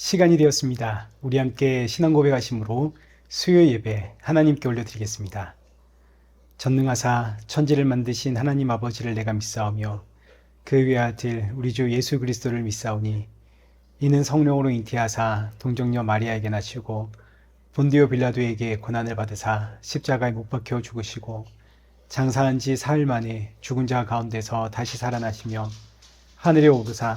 시간이 되었습니다. 우리 함께 신앙 고백하심으로 수요 예배 하나님께 올려드리겠습니다. 전능하사 천지를 만드신 하나님 아버지를 내가 믿사오며 그 외아들 우리 주 예수 그리스도를 믿사오니 이는 성령으로 잉태하사 동정녀 마리아에게 나시고 본디오 빌라도에게 고난을 받으사 십자가에 못 박혀 죽으시고 장사한 지 사흘 만에 죽은 자 가운데서 다시 살아나시며 하늘에 오르사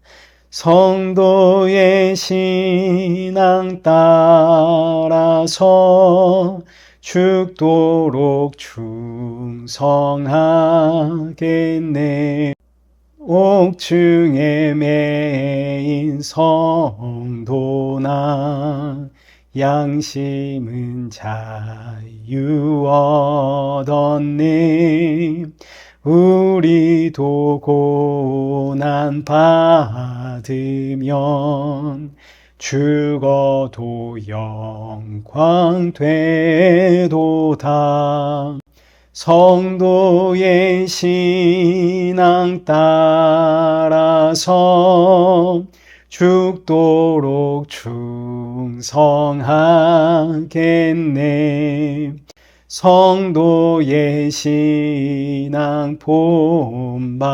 성도의 신앙 따라서 죽도록 충성하겠네. 옥중에 매인 성도나 양심은 자유 얻었네. 우리도 고난 받으면 죽어도 영광 되도다. 성도의 신앙 따라서 죽도록 충성하겠네. 성도의 신앙 본받아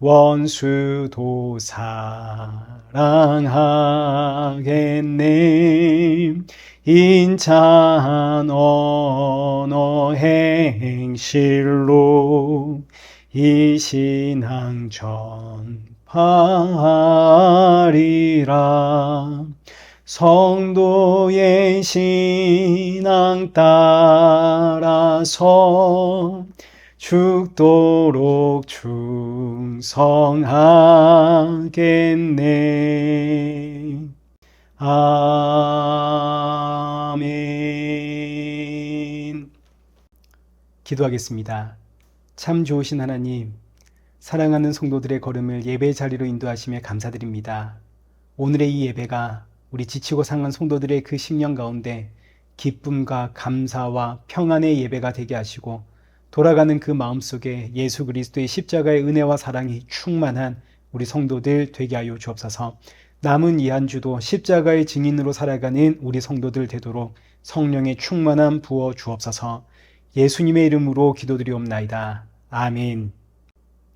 원수도 사랑하겠네. 인찬 언어 행실로 이 신앙 전파하리라. 성도의 신앙 따라서 죽도록 충성하겠네. 아멘. 기도하겠습니다. 참 좋으신 하나님, 사랑하는 성도들의 걸음을 예배 자리로 인도하심에 감사드립니다. 오늘의 이 예배가 우리 지치고 상한 성도들의 그 심령 가운데 기쁨과 감사와 평안의 예배가 되게 하시고 돌아가는 그 마음 속에 예수 그리스도의 십자가의 은혜와 사랑이 충만한 우리 성도들 되게 하여 주옵소서. 남은 이 한 주도 십자가의 증인으로 살아가는 우리 성도들 되도록 성령의 충만함 부어 주옵소서. 예수님의 이름으로 기도드리옵나이다. 아멘.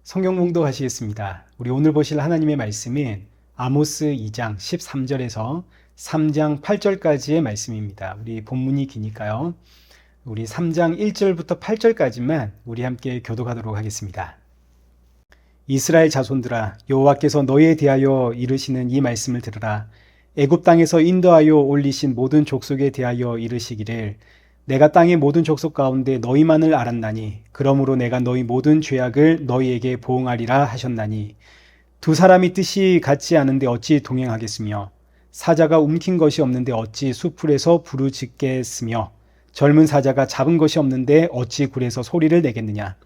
성경 공독하시겠습니다. 우리 오늘 보실 하나님의 말씀은 아모스 2장 13절에서 3장 8절까지의 말씀입니다. 우리 본문이 기니까요. 우리 3장 1절부터 8절까지만 우리 함께 교독하도록 하겠습니다. 이스라엘 자손들아 여호와께서 너희에 대하여 이르시는 이 말씀을 들으라 애굽 땅에서 인도하여 올리신 모든 족속에 대하여 이르시기를 내가 땅의 모든 족속 가운데 너희만을 알았나니 그러므로 내가 너희 모든 죄악을 너희에게 보응하리라 하셨나니 두 사람이 뜻이 같지 않은데 어찌 동행하겠으며 사자가 움킨 것이 없는데 어찌 수풀에서 부르짖겠으며 젊은 사자가 잡은 것이 없는데 어찌 굴에서 소리를 내겠느냐?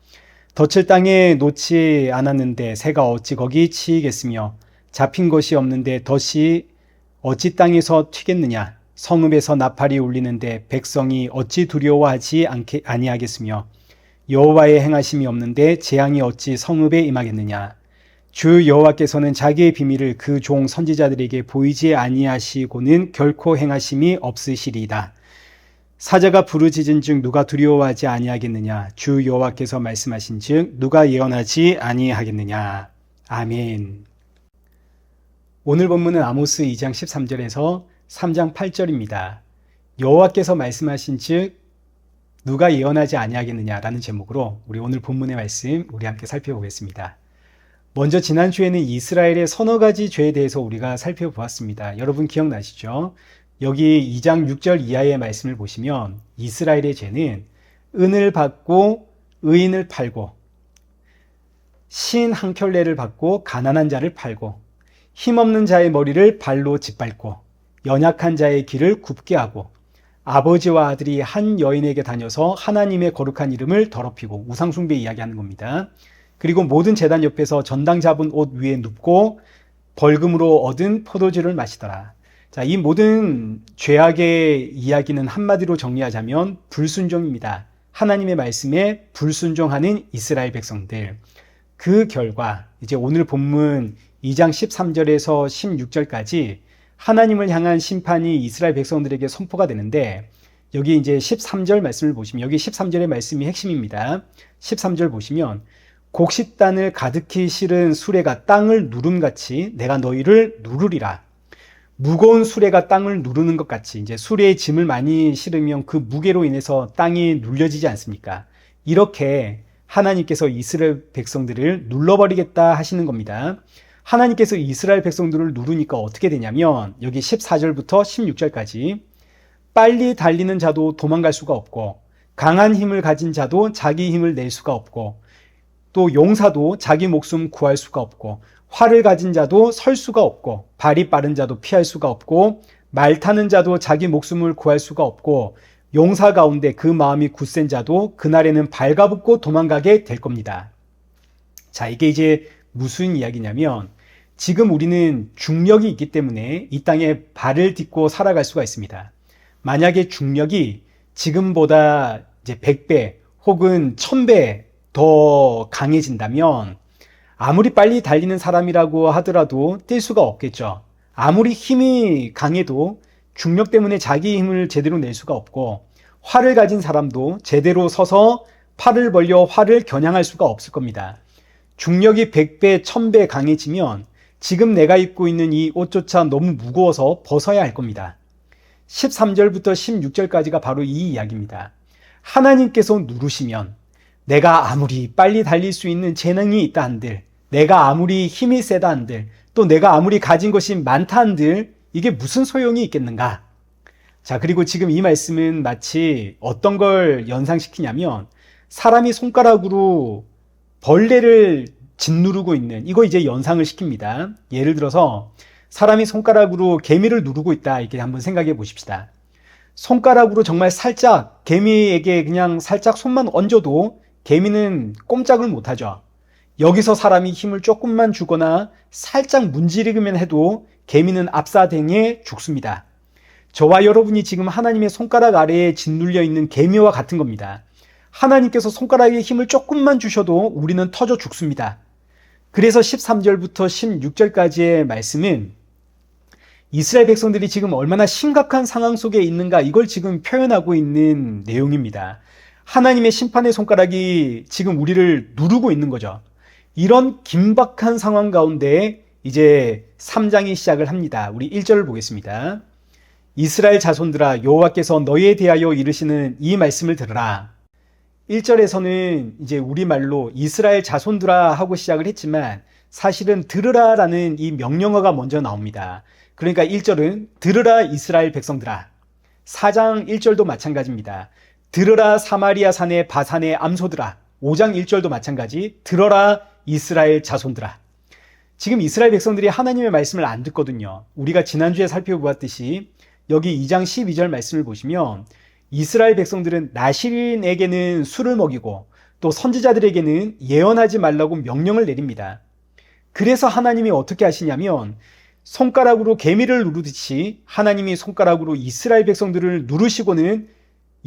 덫을 땅에 놓지 않았는데 새가 어찌 거기 치이겠으며 잡힌 것이 없는데 덫이 어찌 땅에서 튀겠느냐? 성읍에서 나팔이 울리는데 백성이 어찌 두려워하지 않게 아니하겠으며 여호와의 행하심이 없는데 재앙이 어찌 성읍에 임하겠느냐 주 여호와께서는 자기의 비밀을 그 종 선지자들에게 보이지 아니하시고는 결코 행하심이 없으시리이다. 사자가 부르짖은즉 누가 두려워하지 아니하겠느냐 주 여호와께서 말씀하신즉 누가 예언하지 아니하겠느냐 아멘. 오늘 본문은 아모스 2장 13절에서 3장 8절입니다. 여호와께서 말씀하신즉 누가 예언하지 아니하겠느냐라는 제목으로 우리 오늘 본문의 말씀 우리 함께 살펴보겠습니다. 먼저 지난주에는 이스라엘의 서너 가지 죄에 대해서 우리가 살펴보았습니다. 여러분 기억나시죠? 여기 2장 6절 이하의 말씀을 보시면 이스라엘의 죄는 은을 받고 의인을 팔고 신 한 켤레를 받고 가난한 자를 팔고 힘없는 자의 머리를 발로 짓밟고 연약한 자의 길을 굽게 하고 아버지와 아들이 한 여인에게 다녀서 하나님의 거룩한 이름을 더럽히고 우상숭배 이야기하는 겁니다. 그리고 모든 재단 옆에서 전당 잡은 옷 위에 눕고 벌금으로 얻은 포도주를 마시더라. 자, 이 모든 죄악의 이야기는 한마디로 정리하자면 불순종입니다. 하나님의 말씀에 불순종하는 이스라엘 백성들. 그 결과 이제 오늘 본문 2장 13절에서 16절까지 하나님을 향한 심판이 이스라엘 백성들에게 선포가 되는데 여기 이제 13절 말씀을 보시면 여기 13절의 말씀이 핵심입니다. 13절 보시면 곡식단을 가득히 실은 수레가 땅을 누름같이 내가 너희를 누르리라. 무거운 수레가 땅을 누르는 것 같이 이제 수레에 짐을 많이 실으면 그 무게로 인해서 땅이 눌려지지 않습니까? 이렇게 하나님께서 이스라엘 백성들을 눌러버리겠다 하시는 겁니다. 하나님께서 이스라엘 백성들을 누르니까 어떻게 되냐면 여기 14절부터 16절까지 빨리 달리는 자도 도망갈 수가 없고 강한 힘을 가진 자도 자기 힘을 낼 수가 없고 또 용사도 자기 목숨 구할 수가 없고 활을 가진 자도 설 수가 없고 발이 빠른 자도 피할 수가 없고 말 타는 자도 자기 목숨을 구할 수가 없고 용사 가운데 그 마음이 굳센 자도 그날에는 발가벗고 도망가게 될 겁니다. 자, 이게 이제 무슨 이야기냐면 지금 우리는 중력이 있기 때문에 이 땅에 발을 딛고 살아갈 수가 있습니다. 만약에 중력이 지금보다 이제 100배 혹은 1000배 더 강해진다면 아무리 빨리 달리는 사람이라고 하더라도 뛸 수가 없겠죠. 아무리 힘이 강해도 중력 때문에 자기 힘을 제대로 낼 수가 없고 활을 가진 사람도 제대로 서서 팔을 벌려 활을 겨냥할 수가 없을 겁니다. 중력이 100배, 1000배 강해지면 지금 내가 입고 있는 이 옷조차 너무 무거워서 벗어야 할 겁니다. 13절부터 16절까지가 바로 이 이야기입니다. 하나님께서 누르시면 내가 아무리 빨리 달릴 수 있는 재능이 있다 한들, 내가 아무리 힘이 세다 한들, 또 내가 아무리 가진 것이 많다 한들, 이게 무슨 소용이 있겠는가? 자, 그리고 지금 이 말씀은 마치 어떤 걸 연상시키냐면, 사람이 손가락으로 벌레를 짓누르고 있는 이거 이제 연상을 시킵니다. 예를 들어서 사람이 손가락으로 개미를 누르고 있다 이렇게 한번 생각해 보십시다. 손가락으로 정말 살짝 개미에게 그냥 살짝 손만 얹어도 개미는 꼼짝을 못하죠. 여기서 사람이 힘을 조금만 주거나 살짝 문지르기만 해도 개미는 압사댕에 죽습니다. 저와 여러분이 지금 하나님의 손가락 아래에 짓눌려 있는 개미와 같은 겁니다. 하나님께서 손가락에 힘을 조금만 주셔도 우리는 터져 죽습니다. 그래서 13절부터 16절까지의 말씀은 이스라엘 백성들이 지금 얼마나 심각한 상황 속에 있는가 이걸 지금 표현하고 있는 내용입니다. 하나님의 심판의 손가락이 지금 우리를 누르고 있는 거죠. 이런 긴박한 상황 가운데 이제 3장이 시작을 합니다. 우리 1절을 보겠습니다. 이스라엘 자손들아 여호와께서 너희에 대하여 이르시는 이 말씀을 들으라. 1절에서는 이제 우리말로 이스라엘 자손들아 하고 시작을 했지만 사실은 들으라라는 이 명령어가 먼저 나옵니다. 그러니까 1절은 들으라 이스라엘 백성들아. 4장 1절도 마찬가지입니다. 들으라 사마리아 산의 바산의 암소들아. 5장 1절도 마찬가지. 들어라 이스라엘 자손들아. 지금 이스라엘 백성들이 하나님의 말씀을 안 듣거든요. 우리가 지난주에 살펴보았듯이 여기 2장 12절 말씀을 보시면 이스라엘 백성들은 나시린에게는 술을 먹이고 또 선지자들에게는 예언하지 말라고 명령을 내립니다. 그래서 하나님이 어떻게 하시냐면 손가락으로 개미를 누르듯이 하나님이 손가락으로 이스라엘 백성들을 누르시고는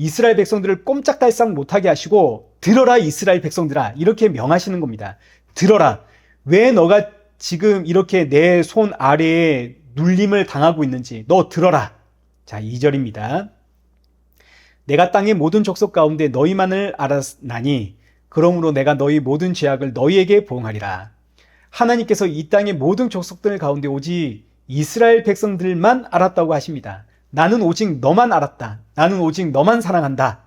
이스라엘 백성들을 꼼짝달싹 못하게 하시고 들어라 이스라엘 백성들아 이렇게 명하시는 겁니다. 들어라. 왜 너가 지금 이렇게 내 손 아래에 눌림을 당하고 있는지 너 들어라. 자, 2절입니다. 내가 땅의 모든 족속 가운데 너희만을 알았나니 그러므로 내가 너희 모든 죄악을 너희에게 보응하리라. 하나님께서 이 땅의 모든 족속들 가운데 오직 이스라엘 백성들만 알았다고 하십니다. 나는 오직 너만 알았다. 나는 오직 너만 사랑한다.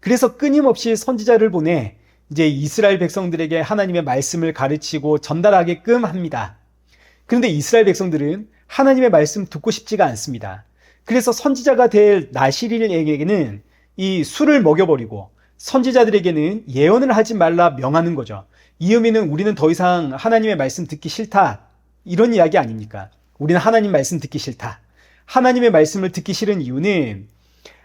그래서 끊임없이 선지자를 보내 이제 이스라엘 백성들에게 하나님의 말씀을 가르치고 전달하게끔 합니다. 그런데 이스라엘 백성들은 하나님의 말씀 듣고 싶지가 않습니다. 그래서 선지자가 될 나시릴에게는 이 술을 먹여버리고 선지자들에게는 예언을 하지 말라 명하는 거죠. 이 의미는 우리는 더 이상 하나님의 말씀 듣기 싫다. 이런 이야기 아닙니까? 우리는 하나님 말씀 듣기 싫다. 하나님의 말씀을 듣기 싫은 이유는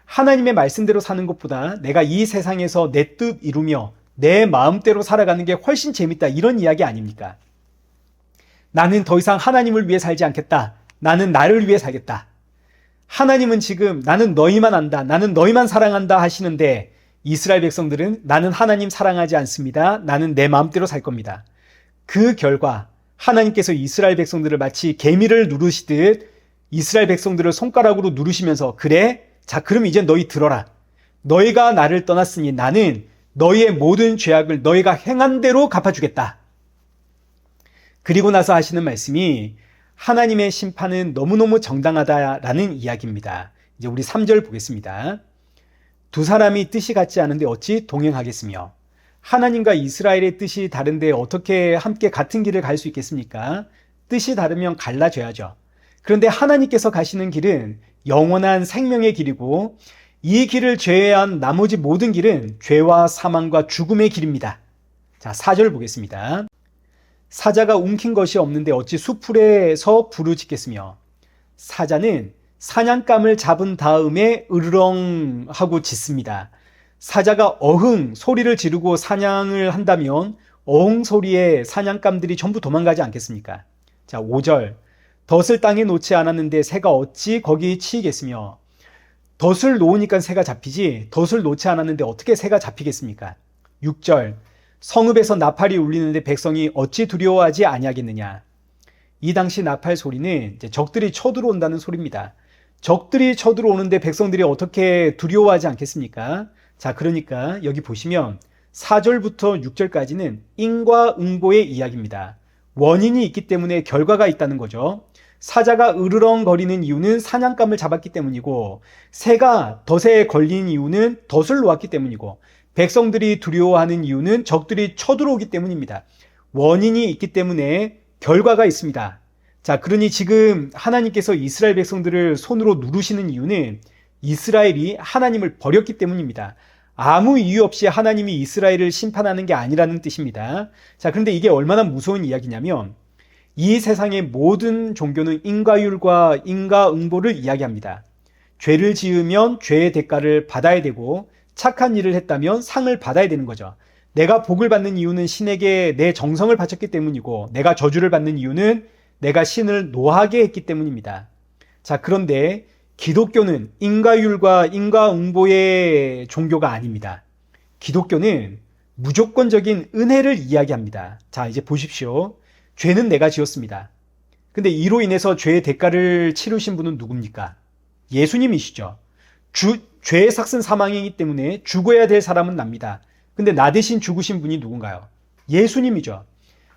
하나님의 말씀대로 사는 것보다 내가 이 세상에서 내 뜻 이루며 내 마음대로 살아가는 게 훨씬 재밌다. 이런 이야기 아닙니까? 나는 더 이상 하나님을 위해 살지 않겠다. 나는 나를 위해 살겠다. 하나님은 지금 나는 너희만 안다. 나는 너희만 사랑한다 하시는데 이스라엘 백성들은 나는 하나님 사랑하지 않습니다. 나는 내 마음대로 살 겁니다. 그 결과 하나님께서 이스라엘 백성들을 마치 개미를 누르시듯 이스라엘 백성들을 손가락으로 누르시면서 그래? 자, 그럼 이제 너희 들어라. 너희가 나를 떠났으니 나는 너희의 모든 죄악을 너희가 행한 대로 갚아주겠다. 그리고 나서 하시는 말씀이 하나님의 심판은 너무너무 정당하다라는 이야기입니다. 이제 우리 3절 보겠습니다. 두 사람이 뜻이 같지 않은데 어찌 동행하겠으며 하나님과 이스라엘의 뜻이 다른데 어떻게 함께 같은 길을 갈 수 있겠습니까? 뜻이 다르면 갈라져야죠. 그런데 하나님께서 가시는 길은 영원한 생명의 길이고 이 길을 제외한 나머지 모든 길은 죄와 사망과 죽음의 길입니다. 자, 4절 보겠습니다. 사자가 움킨 것이 없는데 어찌 수풀에서 부르짖겠으며 사자는 사냥감을 잡은 다음에 으르렁 하고 짖습니다. 사자가 어흥 소리를 지르고 사냥을 한다면 어흥 소리에 사냥감들이 전부 도망가지 않겠습니까? 자, 5절. 덫을 땅에 놓지 않았는데 새가 어찌 거기 치이겠으며 덫을 놓으니까 새가 잡히지 덫을 놓지 않았는데 어떻게 새가 잡히겠습니까? 6절. 성읍에서 나팔이 울리는데 백성이 어찌 두려워하지 아니하겠느냐. 이 당시 나팔 소리는 적들이 쳐들어온다는 소리입니다. 적들이 쳐들어오는데 백성들이 어떻게 두려워하지 않겠습니까? 자, 그러니까 여기 보시면 4절부터 6절까지는 인과 응보의 이야기입니다. 원인이 있기 때문에 결과가 있다는 거죠. 사자가 으르렁거리는 이유는 사냥감을 잡았기 때문이고 새가 덫에 걸린 이유는 덫을 놓았기 때문이고 백성들이 두려워하는 이유는 적들이 쳐들어오기 때문입니다. 원인이 있기 때문에 결과가 있습니다. 자, 그러니 지금 하나님께서 이스라엘 백성들을 손으로 누르시는 이유는 이스라엘이 하나님을 버렸기 때문입니다. 아무 이유 없이 하나님이 이스라엘을 심판하는 게 아니라는 뜻입니다. 자, 그런데 이게 얼마나 무서운 이야기냐면 이 세상의 모든 종교는 인과율과 인과응보를 이야기합니다. 죄를 지으면 죄의 대가를 받아야 되고 착한 일을 했다면 상을 받아야 되는 거죠. 내가 복을 받는 이유는 신에게 내 정성을 바쳤기 때문이고 내가 저주를 받는 이유는 내가 신을 노하게 했기 때문입니다. 자, 그런데 기독교는 인과율과 인과응보의 종교가 아닙니다. 기독교는 무조건적인 은혜를 이야기합니다. 자, 이제 보십시오. 죄는 내가 지었습니다. 근데 이로 인해서 죄의 대가를 치르신 분은 누굽니까? 예수님이시죠. 주, 죄의 삭슨 사망이기 때문에 죽어야 될 사람은 납니다. 근데 나 대신 죽으신 분이 누군가요? 예수님이죠.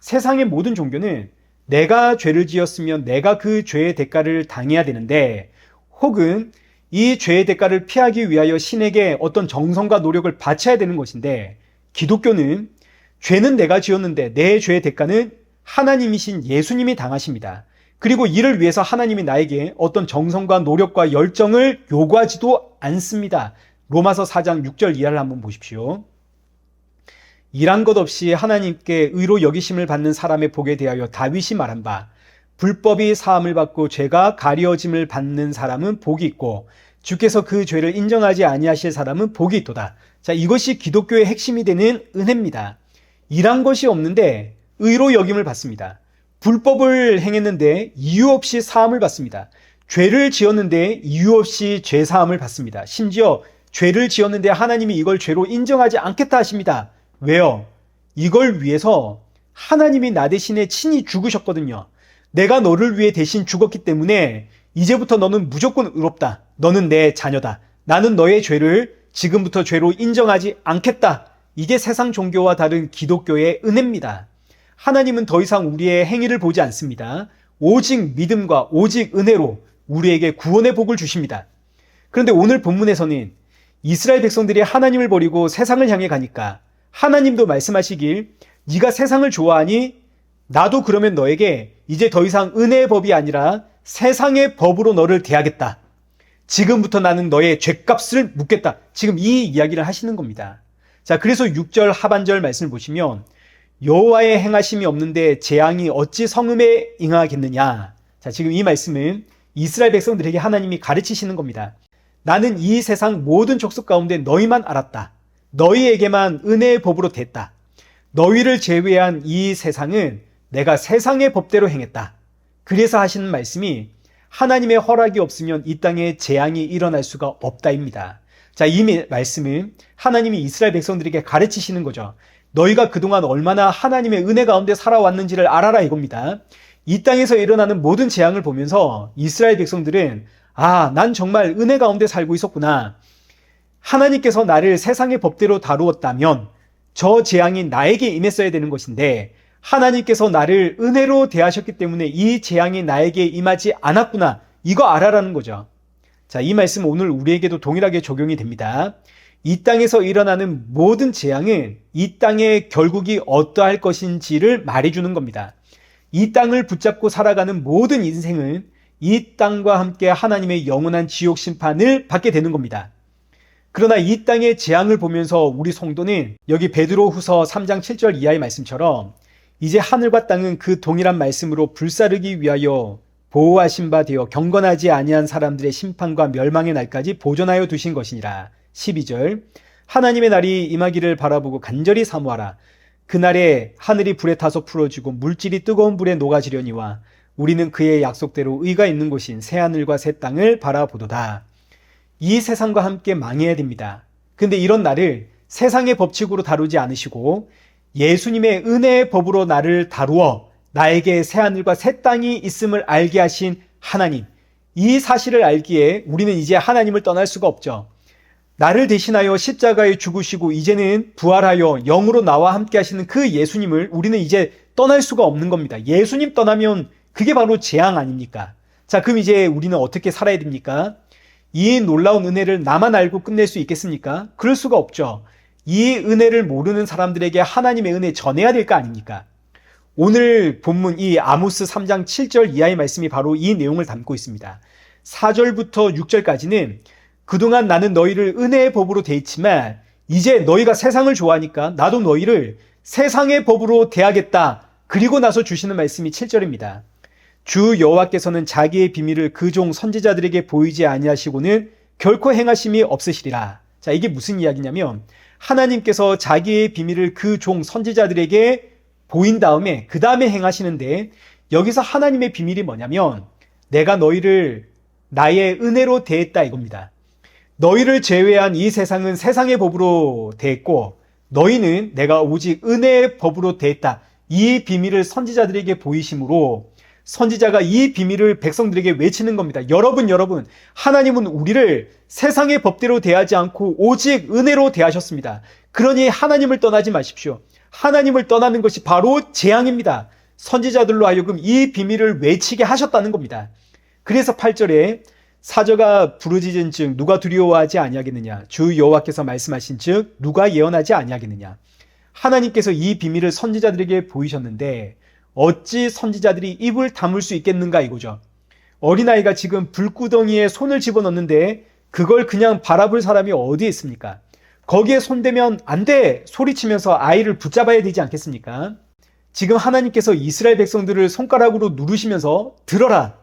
세상의 모든 종교는 내가 죄를 지었으면 내가 그 죄의 대가를 당해야 되는데 혹은 이 죄의 대가를 피하기 위하여 신에게 어떤 정성과 노력을 바쳐야 되는 것인데 기독교는 죄는 내가 지었는데 내 죄의 대가는 하나님이신 예수님이 당하십니다. 그리고 이를 위해서 하나님이 나에게 어떤 정성과 노력과 열정을 요구하지도 않습니다. 로마서 4장 6절 이하를 한번 보십시오. 일한 것 없이 하나님께 의로 여기심을 받는 사람의 복에 대하여 다윗이 말한 바 불법이 사함을 받고 죄가 가려짐을 받는 사람은 복이 있고 주께서 그 죄를 인정하지 아니하실 사람은 복이 있도다. 자, 이것이 기독교의 핵심이 되는 은혜입니다. 일한 것이 없는데 의로 여김을 받습니다. 불법을 행했는데 이유 없이 사함을 받습니다. 죄를 지었는데 이유 없이 죄 사함을 받습니다. 심지어 죄를 지었는데 하나님이 이걸 죄로 인정하지 않겠다 하십니다. 왜요? 이걸 위해서 하나님이 나 대신에 친히 죽으셨거든요. 내가 너를 위해 대신 죽었기 때문에 이제부터 너는 무조건 의롭다. 너는 내 자녀다. 나는 너의 죄를 지금부터 죄로 인정하지 않겠다. 이게 세상 종교와 다른 기독교의 은혜입니다. 하나님은 더 이상 우리의 행위를 보지 않습니다. 오직 믿음과 오직 은혜로 우리에게 구원의 복을 주십니다. 그런데 오늘 본문에서는 이스라엘 백성들이 하나님을 버리고 세상을 향해 가니까 하나님도 말씀하시길 네가 세상을 좋아하니 나도 그러면 너에게 이제 더 이상 은혜의 법이 아니라 세상의 법으로 너를 대하겠다. 지금부터 나는 너의 죄값을 묻겠다. 지금 이 이야기를 하시는 겁니다. 자, 그래서 6절 하반절 말씀을 보시면 여호와의 행하심이 없는데 재앙이 어찌 성음에 응하겠느냐. 자, 지금 이 말씀은 이스라엘 백성들에게 하나님이 가르치시는 겁니다. 나는 이 세상 모든 족속 가운데 너희만 알았다. 너희에게만 은혜의 법으로 됐다. 너희를 제외한 이 세상은 내가 세상의 법대로 행했다. 그래서 하시는 말씀이 하나님의 허락이 없으면 이 땅에 재앙이 일어날 수가 없다입니다. 자, 이 말씀은 하나님이 이스라엘 백성들에게 가르치시는 거죠. 너희가 그동안 얼마나 하나님의 은혜 가운데 살아왔는지를 알아라 이겁니다. 이 땅에서 일어나는 모든 재앙을 보면서 이스라엘 백성들은 아, 난 정말 은혜 가운데 살고 있었구나. 하나님께서 나를 세상의 법대로 다루었다면 저 재앙이 나에게 임했어야 되는 것인데 하나님께서 나를 은혜로 대하셨기 때문에 이 재앙이 나에게 임하지 않았구나. 이거 알아라는 거죠. 자, 이 말씀 오늘 우리에게도 동일하게 적용이 됩니다. 이 땅에서 일어나는 모든 재앙은 이 땅의 결국이 어떠할 것인지를 말해주는 겁니다. 이 땅을 붙잡고 살아가는 모든 인생은 이 땅과 함께 하나님의 영원한 지옥 심판을 받게 되는 겁니다. 그러나 이 땅의 재앙을 보면서 우리 성도는 여기 베드로 후서 3장 7절 이하의 말씀처럼 이제 하늘과 땅은 그 동일한 말씀으로 불사르기 위하여 보호하신 바 되어 경건하지 아니한 사람들의 심판과 멸망의 날까지 보존하여 두신 것이니라. 12절 하나님의 날이 임하기를 바라보고 간절히 사모하라. 그날에 하늘이 불에 타서 풀어지고 물질이 뜨거운 불에 녹아지려니와 우리는 그의 약속대로 의가 있는 곳인 새하늘과 새 땅을 바라보도다. 이 세상과 함께 망해야 됩니다. 근데 이런 날을 세상의 법칙으로 다루지 않으시고 예수님의 은혜의 법으로 나를 다루어 나에게 새하늘과 새 땅이 있음을 알게 하신 하나님. 이 사실을 알기에 우리는 이제 하나님을 떠날 수가 없죠. 나를 대신하여 십자가에 죽으시고 이제는 부활하여 영으로 나와 함께 하시는 그 예수님을 우리는 이제 떠날 수가 없는 겁니다. 예수님 떠나면 그게 바로 재앙 아닙니까? 자, 그럼 이제 우리는 어떻게 살아야 됩니까? 이 놀라운 은혜를 나만 알고 끝낼 수 있겠습니까? 그럴 수가 없죠. 이 은혜를 모르는 사람들에게 하나님의 은혜 전해야 될 거 아닙니까? 오늘 본문 이 아모스 3장 7절 이하의 말씀이 바로 이 내용을 담고 있습니다. 4절부터 6절까지는 그동안 나는 너희를 은혜의 법으로 대했지만 이제 너희가 세상을 좋아하니까 나도 너희를 세상의 법으로 대하겠다. 그리고 나서 주시는 말씀이 7절입니다. 주 여호와께서는 자기의 비밀을 그 종 선지자들에게 보이지 아니하시고는 결코 행하심이 없으시리라. 자, 이게 무슨 이야기냐면 하나님께서 자기의 비밀을 그 종 선지자들에게 보인 다음에 그 다음에 행하시는데 여기서 하나님의 비밀이 뭐냐면 내가 너희를 나의 은혜로 대했다 이겁니다. 너희를 제외한 이 세상은 세상의 법으로 대했고 너희는 내가 오직 은혜의 법으로 대했다. 이 비밀을 선지자들에게 보이심으로 선지자가 이 비밀을 백성들에게 외치는 겁니다. 여러분, 여러분, 하나님은 우리를 세상의 법대로 대하지 않고 오직 은혜로 대하셨습니다. 그러니 하나님을 떠나지 마십시오. 하나님을 떠나는 것이 바로 재앙입니다. 선지자들로 하여금 이 비밀을 외치게 하셨다는 겁니다. 그래서 8절에 사저가 부르짖은 즉 누가 두려워하지 아니하겠느냐 주 여호와께서 말씀하신 즉 누가 예언하지 아니하겠느냐 하나님께서 이 비밀을 선지자들에게 보이셨는데 어찌 선지자들이 입을 다물 수 있겠는가 이거죠. 어린아이가 지금 불구덩이에 손을 집어넣는데 그걸 그냥 바라볼 사람이 어디에 있습니까? 거기에 손대면 안 돼! 소리치면서 아이를 붙잡아야 되지 않겠습니까? 지금 하나님께서 이스라엘 백성들을 손가락으로 누르시면서 들어라!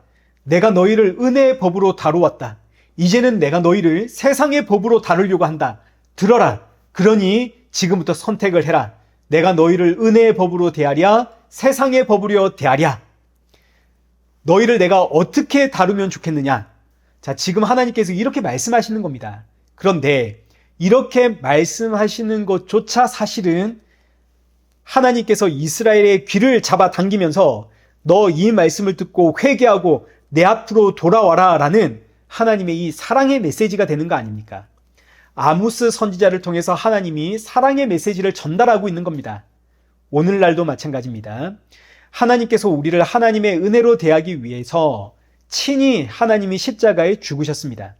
내가 너희를 은혜의 법으로 다루었다. 이제는 내가 너희를 세상의 법으로 다루려고 한다. 들어라! 그러니 지금부터 선택을 해라. 내가 너희를 은혜의 법으로 대하랴? 세상의 법으로 대하랴? 너희를 내가 어떻게 다루면 좋겠느냐? 자, 지금 하나님께서 이렇게 말씀하시는 겁니다. 그런데 이렇게 말씀하시는 것조차 사실은 하나님께서 이스라엘의 귀를 잡아 당기면서 너 이 말씀을 듣고 회개하고 내 앞으로 돌아와라 라는 하나님의 이 사랑의 메시지가 되는 거 아닙니까? 아무스 선지자를 통해서 하나님이 사랑의 메시지를 전달하고 있는 겁니다. 오늘날도 마찬가지입니다. 하나님께서 우리를 하나님의 은혜로 대하기 위해서 친히 하나님이 십자가에 죽으셨습니다.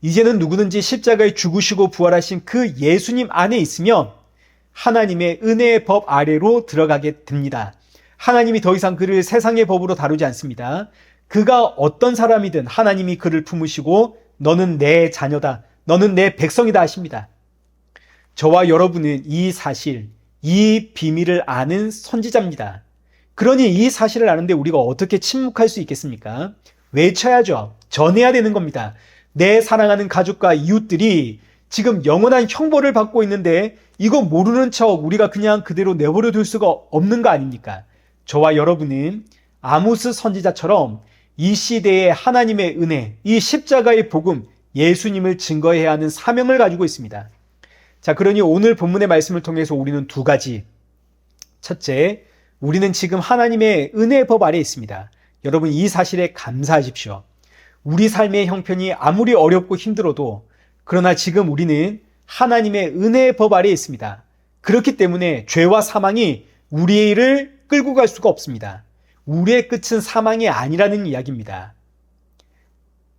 이제는 누구든지 십자가에 죽으시고 부활하신 그 예수님 안에 있으면 하나님의 은혜의 법 아래로 들어가게 됩니다. 하나님이 더 이상 그를 세상의 법으로 다루지 않습니다. 그가 어떤 사람이든 하나님이 그를 품으시고 너는 내 자녀다. 너는 내 백성이다 하십니다. 저와 여러분은 이 사실, 이 비밀을 아는 선지자입니다. 그러니 이 사실을 아는데 우리가 어떻게 침묵할 수 있겠습니까? 외쳐야죠. 전해야 되는 겁니다. 내 사랑하는 가족과 이웃들이 지금 영원한 형벌을 받고 있는데 이거 모르는 척 우리가 그냥 그대로 내버려 둘 수가 없는 거 아닙니까? 저와 여러분은 아모스 선지자처럼 이 시대에 하나님의 은혜, 이 십자가의 복음, 예수님을 증거해야 하는 사명을 가지고 있습니다. 자, 그러니 오늘 본문의 말씀을 통해서 우리는 두 가지. 첫째, 우리는 지금 하나님의 은혜의 법 아래 있습니다. 여러분 이 사실에 감사하십시오. 우리 삶의 형편이 아무리 어렵고 힘들어도 그러나 지금 우리는 하나님의 은혜의 법 아래 있습니다. 그렇기 때문에 죄와 사망이 우리를 끌고 갈 수가 없습니다. 우리의 끝은 사망이 아니라는 이야기입니다.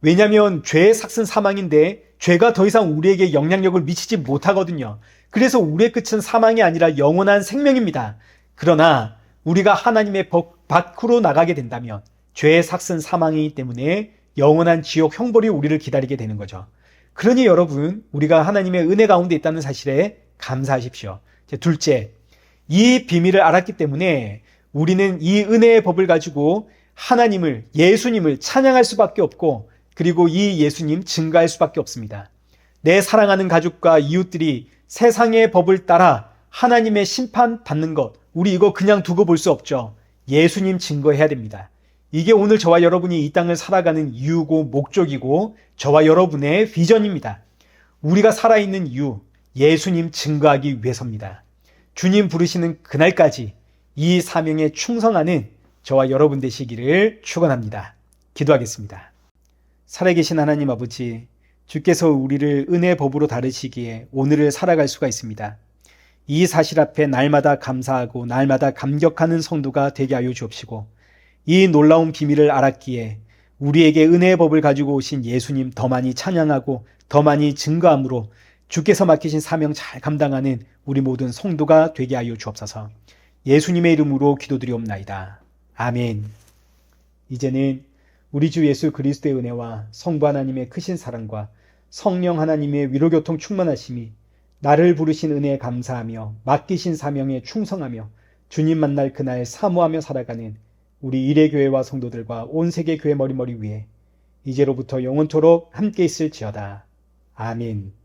왜냐하면 죄의 삭은 사망인데 죄가 더 이상 우리에게 영향력을 미치지 못하거든요. 그래서 우리의 끝은 사망이 아니라 영원한 생명입니다. 그러나 우리가 하나님의 법 밖으로 나가게 된다면 죄의 삭은 사망이기 때문에 영원한 지옥 형벌이 우리를 기다리게 되는 거죠. 그러니 여러분, 우리가 하나님의 은혜 가운데 있다는 사실에 감사하십시오. 둘째, 이 비밀을 알았기 때문에 우리는 이 은혜의 법을 가지고 하나님을, 예수님을 찬양할 수밖에 없고, 그리고 이 예수님 증가할 수밖에 없습니다. 내 사랑하는 가족과 이웃들이 세상의 법을 따라 하나님의 심판 받는 것, 우리 이거 그냥 두고 볼 수 없죠. 예수님 증거해야 됩니다. 이게 오늘 저와 여러분이 이 땅을 살아가는 이유고 목적이고 저와 여러분의 비전입니다. 우리가 살아있는 이유, 예수님 증거하기 위해서입니다. 주님 부르시는 그날까지 이 사명에 충성하는 저와 여러분 되시기를 축원합니다. 기도하겠습니다. 살아계신 하나님 아버지, 주께서 우리를 은혜 법으로 다루시기에 오늘을 살아갈 수가 있습니다. 이 사실 앞에 날마다 감사하고 날마다 감격하는 성도가 되게 하여 주옵시고 이 놀라운 비밀을 알았기에 우리에게 은혜의 법을 가지고 오신 예수님 더 많이 찬양하고 더 많이 증거함으로 주께서 맡기신 사명 잘 감당하는 우리 모든 성도가 되게 하여 주옵소서. 예수님의 이름으로 기도드리옵나이다. 아멘. 이제는 우리 주 예수 그리스도의 은혜와 성부 하나님의 크신 사랑과 성령 하나님의 위로교통 충만하심이 나를 부르신 은혜에 감사하며 맡기신 사명에 충성하며 주님 만날 그날 사모하며 살아가는 우리 일회교회와 성도들과 온 세계 교회 머리머리 위에 이제로부터 영원토록 함께 있을지어다. 아멘.